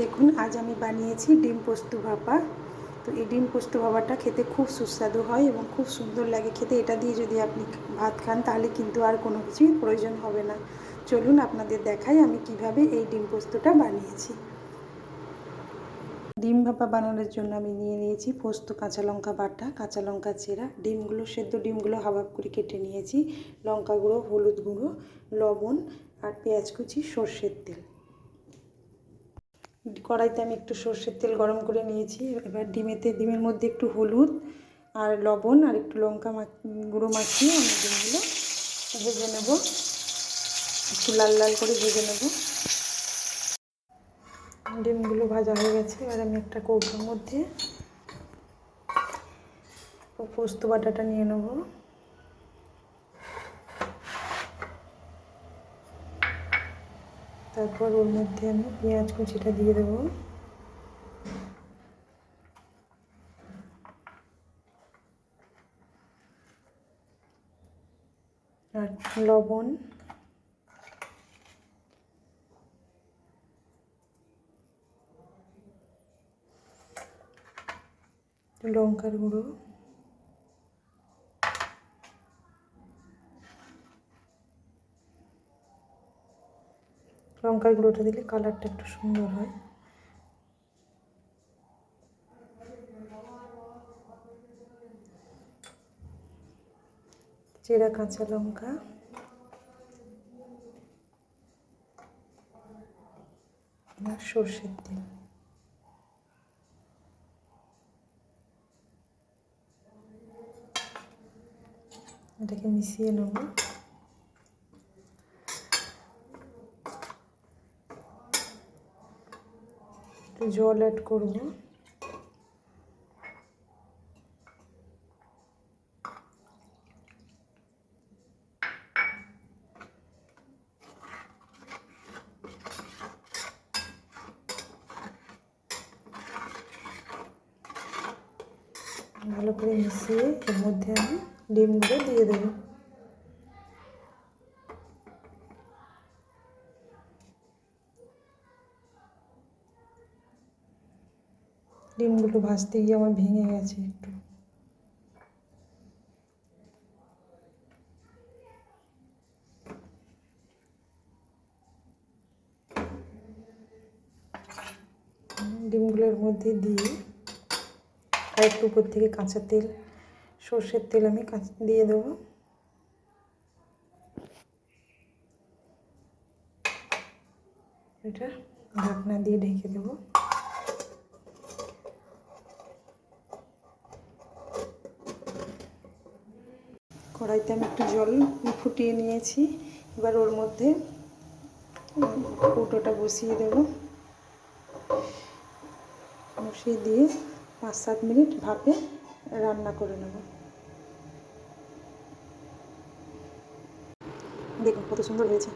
দেখুন, আজ আমি বানিয়েছি ডিম পোস্ত ভাপা। তো এই ডিম পোস্ত ভাপাটা খেতে খুব সুস্বাদু হয় এবং খুব সুন্দর লাগে খেতে। এটা দিয়ে যদি আপনি ভাত খান, তাহলে কিন্তু আর কোনো কিছুই প্রয়োজন হবে না। চলুন আপনাদের দেখাই আমি কীভাবে এই ডিম পোস্তটা বানিয়েছি। ডিম ভাপা বানানোর জন্য আমি নিয়ে নিয়েছি পোস্ত, কাঁচা লঙ্কা বাটা, কাঁচা লঙ্কা চেরা, ডিমগুলো, সেদ্ধ ডিমগুলো হাবাব করে কেটে নিয়েছি। লঙ্কা গুঁড়ো, হলুদ গুঁড়ো, লবণ আর পেঁয়াজ কুচি, সর্ষের তেল। কড়াইতে আমি একটু সর্ষের তেল গরম করে নিয়েছি। এবার ডিমেতে, ডিমের মধ্যে একটু হলুদ আর লবণ আর একটু লঙ্কা গুঁড়ো মাখিয়ে আমি ডিমগুলো ভেজে নেব। একটু লাল লাল করে ভেজে নেব। ডিমগুলো ভাজা হয়ে গেছে। এবার আমি একটা কৌটোর মধ্যে পোস্ত বাটাটা নিয়ে নেব। তারপর ওর মধ্যে আমি পেঁয়াজ কুচিটা দিয়ে দেবো। আর লবণ। লঙ্কার গুঁড়ো। লঙ্কার গুঁড়োটা দিলে কালারটা একটু সুন্দর হয়। চেরা কাঁচা লঙ্কা। আর সর্ষের তেল। এটাকে মিশিয়ে নেব। একটু জল অ্যাড করব। ভালো করে মিশিয়ে এর মধ্যে আমি ডিমগুলো দিয়ে দেবো। ডিমগুলো ভাজতে গিয়ে আমার ভেঙে গেছে একটু। ডিমগুলোর মধ্যে দিয়ে আর একটু উপর থেকে কাঁচা তেল, সর্ষের তেল আমি দিয়ে দেবো। এটা ঢাকনা দিয়ে ঢেকে দেবো। কড়াইতে আমি একটু জল ফুটিয়ে নিয়েছি। এবার ওর মধ্যে কৌটোটা বসিয়ে দেব। বসিয়ে দিয়ে পাঁচ সাত মিনিট ভাপে রান্না করে নেব। দেখুন কত সুন্দর হয়েছে।